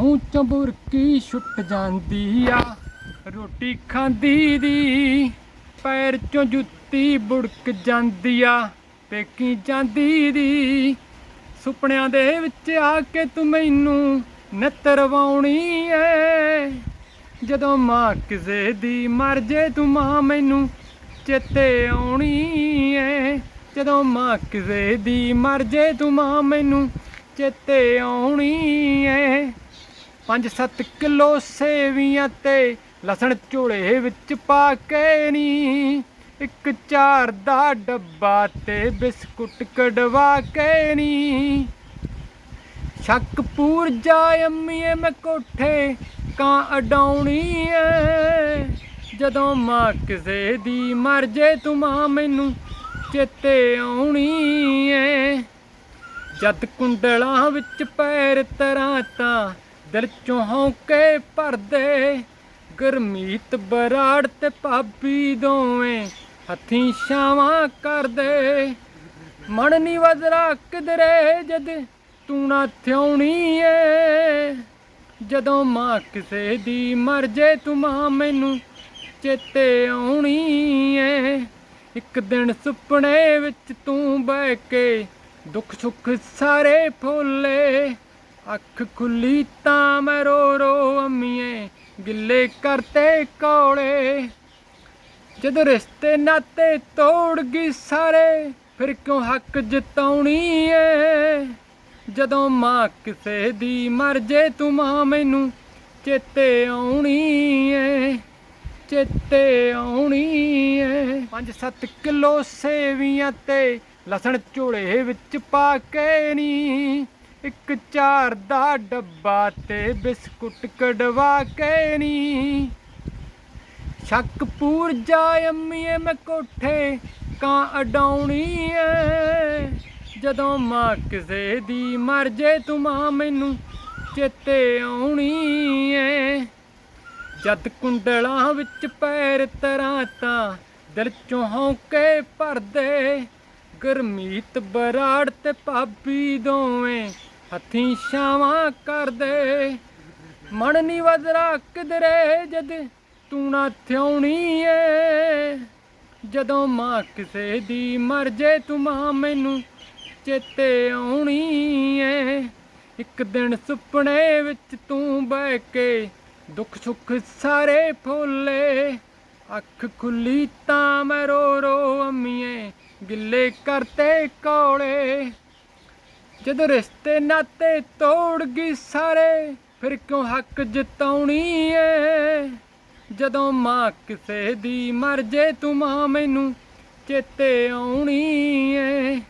ਮੂੰਹ ਚੋਂ ਬੁਰਕੀ ਛੁੱਟ ਜਾਂਦੀ ਆ, ਰੋਟੀ ਖਾਂਦੀ ਦੀ। ਪੈਰ ਚੋਂ ਜੁੱਤੀ ਬੁੜਕ ਜਾਂਦੀ ਆ, ਪੇਕੀ ਜਾਂਦੀ ਦੀ। ਸੁਪਨਿਆਂ ਦੇ ਵਿੱਚ ਆ ਕੇ ਤੂੰ ਮੈਨੂੰ ਨਤਰਵਾਉਣੀ ਏ। ਜਦੋਂ ਮਾਂ ਕਿਸੇ ਦੀ ਮਰ ਜੇ, ਤੂੰ ਮਾਂ ਮੈਨੂੰ ਚੇਤੇ ਆਉਣੀ ਏ। ਜਦੋਂ ਮਾਂ ਕਿਸੇ ਦੀ ਮਰ ਜੇ, ਤੂੰ ਮਾਂ ਮੈਨੂੰ ਚੇਤੇ ਆਉਣੀ ਏ। 5-7 ਕਿਲੋ ਸੇਵੀਆਂ ਤੇ ਲਸਣ ਝੋਲੇ ਵਿੱਚ ਪਾ ਕੇ ਨੀ। ਇੱਕ ਚਾਰ ਦਾ ਡੱਬਾ ਤੇ ਬਿਸਕੁਟ ਕਢਵਾ ਕੇ ਨੀ। ਸ਼ੱਕ ਪੂਰ ਜਾ ਅੰਮੀਏ ਮੈਂ ਕੋਠੇ ਕਾਂ ਅਡਾਉਣੀ ਏ ਜਦੋਂ ਮਾਂ ਕਿਸੇ ਦੀ ਮਰ ਜੇ ਤੂੰ ਮਾਂ ਮੈਨੂੰ ਚੇਤੇ ਆਉਣੀ ਏ ਜਦ ਕੁੰਡਲਾਂ ਵਿੱਚ ਪੈਰ ਤਰਾਂ ਤਾਂ ਦਿਲ ਚੋਂ ਹੌਕੇ ਭਰਦੇ, ਗਰਮੀਤ ਬਰਾੜ ਤੇ ਭਾਬੀ ਦੋਵੇਂ ਹੱਥੀਂ ਛਾਵਾਂ ਕਰਦੇ। ਮਨ ਨੀ ਵਜ਼ਰਾ ਕਿਧਰੇ ਜਦ ਤੂੰ ਨਾ ਥਿਉਣੀ ਏ ਜਦੋਂ ਮਾਂ ਕਿਸੇ ਦੀ ਮਰ ਜੇ, ਤੂੰ ਮਾਂ ਮੈਨੂੰ ਚੇਤੇ ਆਉਣੀ ਏ ਇੱਕ ਦਿਨ ਸੁਪਨੇ ਵਿੱਚ ਤੂੰ ਬਹਿ ਕੇ ਦੁੱਖ ਸੁੱਖ ਸਾਰੇ ਫੋਲੇ। ਅੱਖ ਖੁੱਲੀ ਤਾਂ ਮੈਂ ਰੋ ਰੋ ਅੰਮੀਏ, ਗਿੱਲੇ ਕਰਤੇ ਕੋਲੇ। ਜਦੋਂ ਰਿਸ਼ਤੇ ਨਾਤੇ ਤੋੜ ਗਈ ਸਾਰੇ, ਫਿਰ ਕਿਉਂ ਹੱਕ ਜਿਤਾਉਣੀ ਏ? ਜਦੋਂ ਮਾਂ ਕਿਸੇ ਦੀ ਮਰ ਜੇ, ਤੂੰ ਮਾਂ ਮੈਨੂੰ ਚੇਤੇ ਆਉਣੀ ਏ, ਚੇਤੇ ਆਉਣੀ ਏ। 5-7 ਕਿਲੋ ਸੇਵੀਆਂ ਤੇ ਲਸਣ ਝੋਲੇ ਵਿੱਚ ਪਾ ਕੇ ਨੀ ਇੱਕ ਚਾਰ ਦਾ ਡੱਬਾ ਤੇ ਬਿਸਕੁਟ ਕਢਵਾ ਕੇ ਨੀ। ਸ਼ੱਕ ਜਾ ਅੰਮੀਏ ਮੈਂ ਕੋਠੇ ਕਾਂ ਅਡਾਉਣੀ ਏ ਜਦੋਂ ਮਾਂ ਕਿਸੇ ਦੀ ਮਰ ਜੇ ਤੂੰ ਮਾਂ ਮੈਨੂੰ ਚੇਤੇ ਆਉਣੀ ਏ ਜਦ ਕੁੰਡਲਾਂ ਵਿੱਚ ਪੈਰ ਤਰਾਂ ਤਾਂ ਦਿਲ ਚੋਂ ਹੌਕੇ ਭਰਦੇ। ਗਰਮੀਤ ਬਰਾੜ ਤੇ ਭਾਬੀ ਦੋਵੇਂ ਹੱਥੀਂ ਛਾਵਾਂ ਕਰਦੇ। ਮਨ ਨੀ ਵਜ਼ਰਾ ਕਿਧਰੇ ਜਦ ਤੂੰ ਨਾ ਥਿਉਣੀ ਏ ਜਦੋਂ ਮਾਂ ਕਿਸੇ ਦੀ ਮਰ ਜੇ ਤੂੰ ਮਾਂ ਮੈਨੂੰ ਚੇਤੇ ਆਉਣੀ ਏ ਇੱਕ ਦਿਨ ਸੁਪਨੇ ਵਿੱਚ ਤੂੰ ਬਹਿ ਕੇ ਦੁੱਖ ਸੁੱਖ ਸਾਰੇ ਫੁੱਲੇ ਅੱਖ ਖੁੱਲੀ ਤਾਂ ਮੈਂ ਰੋ ਰੋ ਅੰਮੀਏ, ਗਿੱਲੇ ਕਰਤੇ ਕੋਲੇ। ਜਦੋਂ ਰਿਸ਼ਤੇ ਨਾਤੇ ਤੋੜ ਗਈ ਸਾਰੇ, ਫਿਰ ਕਿਉਂ ਹੱਕ ਜਿਤਾਉਣੀ ਏ? ਜਦੋਂ ਮਾਂ ਕਿਸੇ ਦੀ ਮਰ ਜੇ, ਤੂੰ ਮਾਂ ਮੈਨੂੰ ਚੇਤੇ ਆਉਣੀ ਏ।